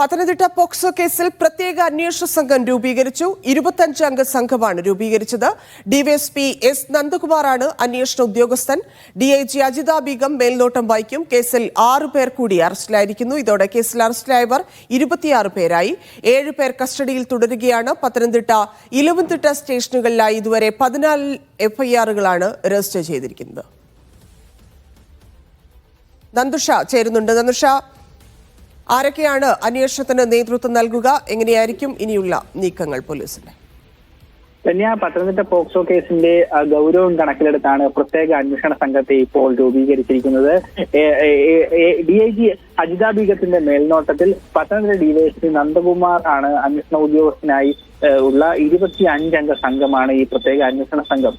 Pathanamthitta POCSO കേസിൽ പ്രത്യേക അന്വേഷണ സംഘം രൂപീകരിച്ചു. ഇരുപത്തഞ്ച് അംഗ സംഘമാണ് രൂപീകരിച്ചത്. ഡിവൈഎസ്പി എസ് നന്ദകുമാറാണ് അന്വേഷണ ഉദ്യോഗസ്ഥൻ. ഡിഐജി അജിതാ ബീഗം മേൽനോട്ടം വഹിക്കും. കേസിൽ ആറു പേർ കൂടി അറസ്റ്റിലായിരിക്കുന്നു. ഇതോടെ കേസിൽ അറസ്റ്റിലായവർ ഇരുപത്തിയാറ് പേരായി. ഏഴ് പേർ കസ്റ്റഡിയിൽ തുടരുകയാണ്. പത്തനംതിട്ട ഇലവൻതിട്ട സ്റ്റേഷനുകളിലായി ഇതുവരെ പതിനാല് എഫ്ഐആറുകളാണ് രജിസ്റ്റർ ചെയ്തിരിക്കുന്നത്. നന്ദുഷ ചേരുന്നുണ്ട്. നന്ദുഷ ആരൊക്കെയാണ് അന്വേഷണത്തിന് നേതൃത്വം നൽകുക? എങ്ങനെയായിരിക്കും? ഇനിയുള്ള നീക്കങ്ങൾ പോലീസിന്റെ. ധന്യ പത്തനംതിട്ട പോക്സോ കേസിന്റെ ഗൗരവം കണക്കിലെടുത്താണ് പ്രത്യേക അന്വേഷണ സംഘത്തെ ഇപ്പോൾ രൂപീകരിച്ചിരിക്കുന്നത്. ഡി ഐ ജി അജിത ബീഗത്തിന്റെ മേൽനോട്ടത്തിൽ പത്തനംതിട്ട ഡിവൈഎസ്പി നന്ദകുമാർ ആണ് അന്വേഷണ ഉദ്യോഗസ്ഥനായി ഉള്ള ഇരുപത്തി അഞ്ചംഗ സംഘമാണ് ഈ പ്രത്യേക അന്വേഷണ സംഘം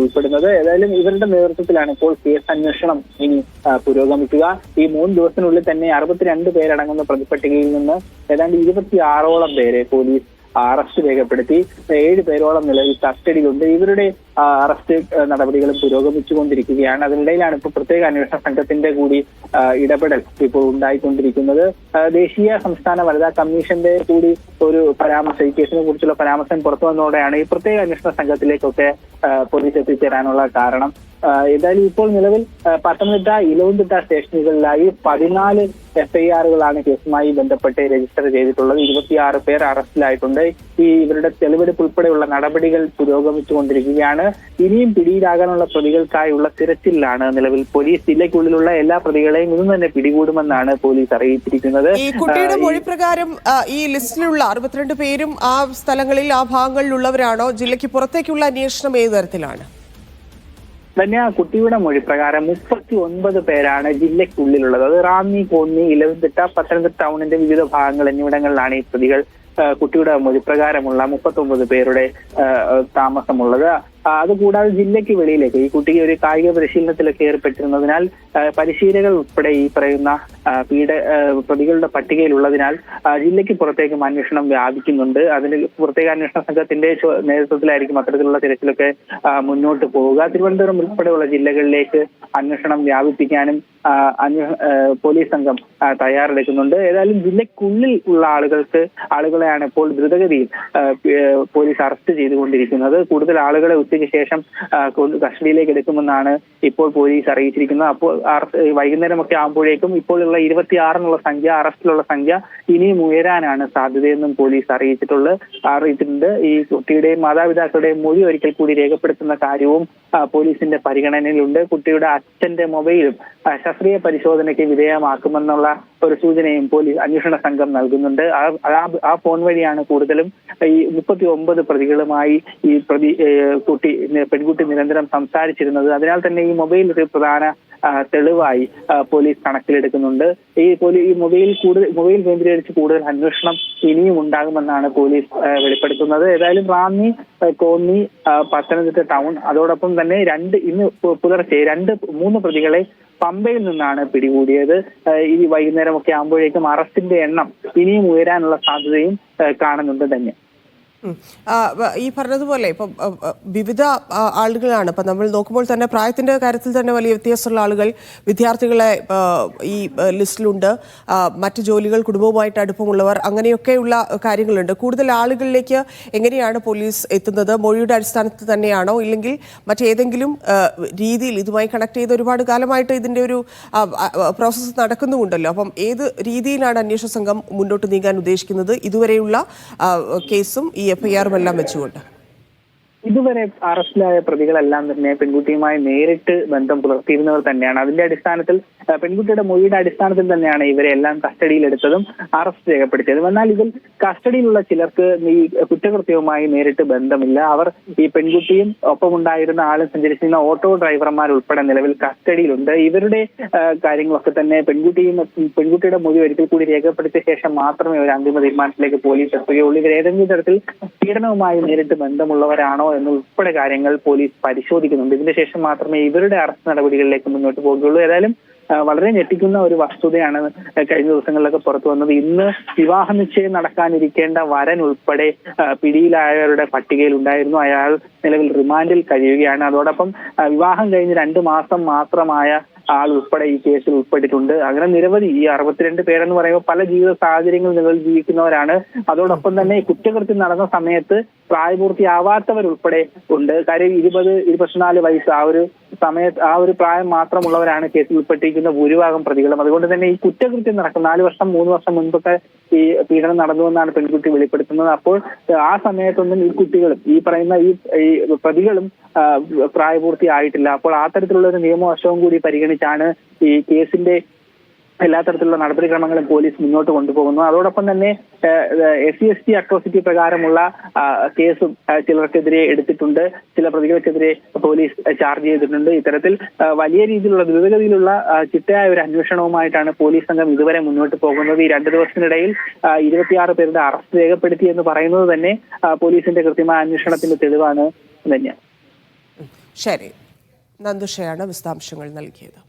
ഉൾപ്പെടുന്നത്. ഏതായാലും ഇവരുടെ നേതൃത്വത്തിലാണ് ഇപ്പോൾ കേസ് അന്വേഷണം ഇനി പുരോഗമിക്കുക. ഈ മൂന്ന് ദിവസത്തിനുള്ളിൽ തന്നെ അറുപത്തിരണ്ട് പേരടങ്ങുന്ന പ്രതിപട്ടികയിൽ നിന്ന് ഏതാണ്ട് ഇരുപത്തിയാറോളം പേരെ പോലീസ് അറസ്റ്റ് രേഖപ്പെടുത്തി. ഏഴ് പേരോളം നിലവിൽ കസ്റ്റഡിയിലുണ്ട്. ഇവരുടെ അറസ്റ്റ് നടപടികൾ പുരോഗമിച്ചുകൊണ്ടിരിക്കുകയാണ്. അതിനിടയിലാണ് ഇപ്പോൾ പ്രത്യേക അന്വേഷണ സംഘത്തിന്റെ കൂടി ഇടപെടൽ ഇപ്പോൾ ഉണ്ടായിക്കൊണ്ടിരിക്കുന്നത്. ദേശീയ സംസ്ഥാന വനിതാ കമ്മീഷന്റെ കൂടി ഒരു പരാമർശം ഈ കേസിനെ കുറിച്ചുള്ള പരാമർശം പുറത്തു വന്നതോടെയാണ് ഈ പ്രത്യേക അന്വേഷണ സംഘത്തിലേക്കൊക്കെ പോലീസ് എത്തിച്ചേരാനുള്ള കാരണം. ഏതായാലും ഇപ്പോൾ നിലവിൽ പത്തനംതിട്ട ഇലവുംതിട്ട സ്റ്റേഷനുകളിലായി പതിനാല് എഫ്ഐആറുകളാണ് കേസുമായി ബന്ധപ്പെട്ട് രജിസ്റ്റർ ചെയ്തിട്ടുള്ളത്. ഇരുപത്തിയാറ് പേർ അറസ്റ്റിലായിട്ടുണ്ട്. ഈ ഇവരുടെ തെളിവെടുപ്പ് ഉൾപ്പെടെയുള്ള നടപടികൾ പുരോഗമിച്ചുകൊണ്ടിരിക്കുകയാണ്. ഇനിയും പിടിയിലാകാനുള്ള പ്രതികൾക്കായുള്ള തിരച്ചിലാണ് നിലവിൽ പോലീസ്. ജില്ലയ്ക്കുള്ളിലുള്ള എല്ലാ പ്രതികളെയും ഇന്ന് തന്നെ പിടികൂടുമെന്നാണ് പോലീസ് അറിയിച്ചിരിക്കുന്നത്. ഈ കുട്ടിയുടെ മൊഴിപ്രകാരം ഈ- മൊഴി പ്രകാരം ഈ ലിസ്റ്റിലുള്ള അറുപത്തിരണ്ട് പേരും ആ സ്ഥലങ്ങളിൽ ആ ഭാഗങ്ങളിലുള്ളവരാണോ? ജില്ലയ്ക്ക് പുറത്തേക്കുള്ള അന്വേഷണം ഏത് തരത്തിലാണ്? തന്നെ ആ കുട്ടിയുടെ മൊഴി പ്രകാരം മുപ്പത്തി ഒൻപത് പേരാണ് ജില്ലയ്ക്കുള്ളിലുള്ളത്. അത് റാന്നി കോന്നി ഇലവൻതിട്ട പത്തനംതിട്ട ടൗണിന്റെ വിവിധ ഭാഗങ്ങൾ എന്നിവിടങ്ങളിലാണ് ഈ പ്രതികൾ കുട്ടിയുടെ മൊഴി പ്രകാരമുള്ള മുപ്പത്തി ഒമ്പത് പേരുടെ താമസമുള്ളത്. അതുകൂടാതെ ജില്ലയ്ക്ക് വെളിയിലേക്ക് ഈ കുട്ടിക്ക് ഒരു കായിക പരിശീലനത്തിലൊക്കെ ഏർപ്പെട്ടിരുന്നതിനാൽ പരിശീലകൾ ഉൾപ്പെടെ ഈ പറയുന്ന പീഡ പ്രതികളുടെ പട്ടികയിലുള്ളതിനാൽ ജില്ലയ്ക്ക് പുറത്തേക്കും അന്വേഷണം വ്യാപിക്കുന്നുണ്ട്. അതിന് പ്രത്യേക അന്വേഷണ സംഘത്തിന്റെ നേതൃത്വത്തിലായിരിക്കും അത്തരത്തിലുള്ള തിരച്ചിലൊക്കെ മുന്നോട്ട് പോവുക. തിരുവനന്തപുരം ഉൾപ്പെടെയുള്ള ജില്ലകളിലേക്ക് അന്വേഷണം വ്യാപിപ്പിക്കാനും പോലീസ് സംഘം തയ്യാറെടുക്കുന്നുണ്ട്. ഏതായാലും ജില്ലയ്ക്കുള്ളിൽ ഉള്ള ആളുകൾക്ക് ആളുകളെയാണ് ഇപ്പോൾ ദ്രുതഗതിയിൽ പോലീസ് അറസ്റ്റ് ചെയ്തുകൊണ്ടിരിക്കുന്നത്. കൂടുതൽ ആളുകളെ ഉച്ചയ്ക്ക് ശേഷം കസ്റ്റഡിയിലേക്ക് എടുക്കുമെന്നാണ് ഇപ്പോൾ പോലീസ് അറിയിച്ചിരിക്കുന്നത്. അപ്പോൾ വൈകുന്നേരമൊക്കെ ആകുമ്പോഴേക്കും ഇപ്പോഴുള്ള ഇരുപത്തി ആറിനുള്ള സംഖ്യ അറസ്റ്റിലുള്ള സംഖ്യ ഇനിയും ഉയരാനാണ് സാധ്യതയെന്നും പോലീസ് അറിയിച്ചിട്ടുള്ളത് അറിയിച്ചിട്ടുണ്ട്. ഈ കുട്ടിയുടെയും മാതാപിതാക്കളുടെയും മൊഴി ഒരിക്കൽ കൂടി രേഖപ്പെടുത്തുന്ന കാര്യവും പോലീസിന്റെ പരിഗണനയിലുണ്ട്. കുട്ടിയുടെ അച്ഛന്റെ മൊബൈലും ശാസ്ത്രീയ പരിശോധനയ്ക്ക് വിധേയമാക്കുമെന്നുള്ള ഒരു സൂചനയും പോലീസ് അന്വേഷണ സംഘം നൽകുന്നുണ്ട്. ആ ഫോൺ വഴിയാണ് കൂടുതലും ഈ മുപ്പത്തി ഒമ്പത് പ്രതികളുമായി ഈ പ്രതി കുട്ടി പെൺകുട്ടി നിരന്തരം സംസാരിച്ചിരുന്നത്. അതിനാൽ തന്നെ ഈ മൊബൈൽ ഒരു പ്രധാന തെളിവായി പോലീസ് കണക്കിലെടുക്കുന്നുണ്ട്. ഈ പോലീസ് ഈ മൊബൈൽ കൂടുതൽ മൊബൈൽ കേന്ദ്രീകരിച്ച് കൂടുതൽ അന്വേഷണം ഇനിയും ഉണ്ടാകുമെന്നാണ് പോലീസ് വെളിപ്പെടുത്തുന്നത്. ഏതായാലും റാന്നി കോന്നി പത്തനംതിട്ട ടൗൺ അതോടൊപ്പം തന്നെ രണ്ട് ഇന്ന് പുലർച്ചെ രണ്ട് മൂന്ന് പ്രതികളെ പമ്പയിൽ നിന്നാണ് പിടികൂടിയത്. ഈ വൈകുന്നേരം ഒക്കെ ആകുമ്പോഴേക്കും അറസ്റ്റിന്റെ എണ്ണം ഇനിയും ഉയരാനുള്ള സാധ്യതയും കാണുന്നുണ്ട് തന്നെ ഈ പറഞ്ഞതുപോലെ ഇപ്പം വിവിധ ആളുകളാണ്. ഇപ്പം നമ്മൾ നോക്കുമ്പോൾ തന്നെ പ്രായത്തിന്റെ കാര്യത്തിൽ തന്നെ വലിയ വ്യത്യാസമുള്ള ആളുകൾ വിദ്യാർത്ഥികളെ ഈ ലിസ്റ്റിലുണ്ട്. മറ്റ് ജോലികൾ കുടുംബവുമായിട്ട് അടുപ്പമുള്ളവർ അങ്ങനെയൊക്കെയുള്ള കാര്യങ്ങളുണ്ട്. കൂടുതൽ ആളുകളിലേക്ക് എങ്ങനെയാണ് പോലീസ് എത്തുന്നത്? മൊഴിയുടെ അടിസ്ഥാനത്തിൽ തന്നെയാണോ? ഇല്ലെങ്കിൽ മറ്റേതെങ്കിലും രീതിയിൽ ഇതുമായി കണക്ട് ചെയ്ത് ഒരുപാട് കാലമായിട്ട് ഇതിന്റെ ഒരു പ്രോസസ്സ് നടക്കുന്നുമുണ്ടല്ലോ. അപ്പം ഏത് രീതിയിലാണ് അന്വേഷണ സംഘം മുന്നോട്ട് നീങ്ങാൻ ഉദ്ദേശിക്കുന്നത്? ഇതുവരെയുള്ള കേസും ഈ എഫ്ഐആറും എല്ലാം വെച്ചുകൊണ്ട്. ഇതുവരെ അറസ്റ്റിലായ പ്രതികളെല്ലാം തന്നെ പെൺകുട്ടിയുമായി നേരിട്ട് ബന്ധം പുലർത്തിയിരുന്നവർ തന്നെയാണ്. അതിന്റെ അടിസ്ഥാനത്തിൽ പെൺകുട്ടിയുടെ മൊഴിയുടെ അടിസ്ഥാനത്തിൽ തന്നെയാണ് ഇവരെ എല്ലാം കസ്റ്റഡിയിലെടുത്തതും അറസ്റ്റ് രേഖപ്പെടുത്തിയതും എന്നാൽ ഇതിൽ കസ്റ്റഡിയിലുള്ള ചിലർക്ക് ഈ കുറ്റകൃത്യവുമായി നേരിട്ട് ബന്ധമില്ല. അവർ ഈ പെൺകുട്ടിയും ഒപ്പമുണ്ടായിരുന്ന ആളും സഞ്ചരിച്ചിരുന്ന ഓട്ടോ ഡ്രൈവർമാർ ഉൾപ്പെടെ നിലവിൽ കസ്റ്റഡിയിലുണ്ട്. ഇവരുടെ കാര്യങ്ങളൊക്കെ തന്നെ പെൺകുട്ടിയും പെൺകുട്ടിയുടെ മൊഴി ഒരിക്കൽ കൂടി രേഖപ്പെടുത്തിയ ശേഷം മാത്രമേ ഒരു അന്തിമ തീരുമാനത്തിലേക്ക് പോലീസ് എത്തുകയുള്ളൂ. ഇവർ ഏതെങ്കിലും തരത്തിൽ പീഡനവുമായി നേരിട്ട് ബന്ധമുള്ളവരാണോ എന്നുൾപ്പെടെ കാര്യങ്ങൾ പോലീസ് പരിശോധിക്കുന്നുണ്ട്. ഇതിന് ശേഷം മാത്രമേ ഇവരുടെ അറസ്റ്റ് നടപടികളിലേക്ക് മുന്നോട്ട് പോകുകയുള്ളൂ. ഏതായാലും വളരെ ഞെട്ടിക്കുന്ന ഒരു വസ്തുതയാണ് കഴിഞ്ഞ ദിവസങ്ങളിലൊക്കെ പുറത്തു വന്നത്. ഇന്ന് വിവാഹ നിശ്ചയം നടക്കാനിരിക്കേണ്ട വരൻ ഉൾപ്പെടെ പിടിയിലായവരുടെ പട്ടികയിൽ ഉണ്ടായിരുന്നു. അയാൾ നിലവിൽ റിമാൻഡിൽ കഴിയുകയാണ്. അതോടൊപ്പം വിവാഹം കഴിഞ്ഞ് രണ്ട് മാസം മാത്രമായ ആൾ ഉൾപ്പെടെ ഈ കേസിൽ ഉൾപ്പെട്ടിട്ടുണ്ട്. അങ്ങനെ നിരവധി ഈ അറുപത്തിരണ്ട് പേരെന്ന് പറയുമ്പോൾ പല ജീവിത സാഹചര്യങ്ങളിൽ നിങ്ങൾ ജീവിക്കുന്നവരാണ്. അതോടൊപ്പം തന്നെ കുറ്റകൃത്യം നടന്ന സമയത്ത് പ്രായപൂർത്തിയാവാത്തവരുൾപ്പെടെ ഉണ്ട്. കാര്യം ഇരുപത് ഇരുപത്തിനാല് വയസ്സ് ആ ഒരു സമയത്ത് ആ ഒരു പ്രായം മാത്രമുള്ളവരാണ് കേസിൽ ഉൾപ്പെട്ടിരിക്കുന്ന ഭൂരിഭാഗം പ്രതികളും. അതുകൊണ്ട് തന്നെ ഈ കുറ്റകൃത്യം നടക്കും. നാല് വർഷം മൂന്ന് വർഷം മുൻപൊക്കെ ഈ പീഡനം നടന്നുവെന്നാണ് പെൺകുട്ടി വെളിപ്പെടുത്തുന്നത്. അപ്പോൾ ആ സമയത്തൊന്നും ഈ കുട്ടികളും ഈ പറയുന്ന ഈ പ്രതികളും പ്രായപൂർത്തിയായിട്ടില്ല. അപ്പോൾ ആ തരത്തിലുള്ള ഒരു നിയമവശവും കൂടി പരിഗണിച്ചാണ് ഈ കേസിന്റെ എല്ലാ തരത്തിലുള്ള നടപടിക്രമങ്ങളും പോലീസ് മുന്നോട്ട് കൊണ്ടുപോകുന്നു. അതോടൊപ്പം തന്നെ S C S T atrocity പ്രകാരമുള്ള കേസും ചിലർക്കെതിരെ എടുത്തിട്ടുണ്ട്. ചില പ്രതികൾക്കെതിരെ പോലീസ് ചാർജ് ചെയ്തിട്ടുണ്ട്. ഇത്തരത്തിൽ വലിയ രീതിയിലുള്ള ദ്രുതഗതിയിലുള്ള ചിട്ടയായ ഒരു അന്വേഷണവുമായിട്ടാണ് പോലീസ് സംഘം ഇതുവരെ മുന്നോട്ട് പോകുന്നത്. ഈ രണ്ട് ദിവസത്തിനിടയിൽ ഇരുപത്തിയാറ് പേരുടെ അറസ്റ്റ് രേഖപ്പെടുത്തി എന്ന് പറയുന്നത് തന്നെ പോലീസിന്റെ കൃത്യമായ അന്വേഷണത്തിന്റെ തെളിവാണ് ധന്യ ശരി. നന്ദുഷയാണ് വിശദാംശങ്ങൾ നൽകിയത്.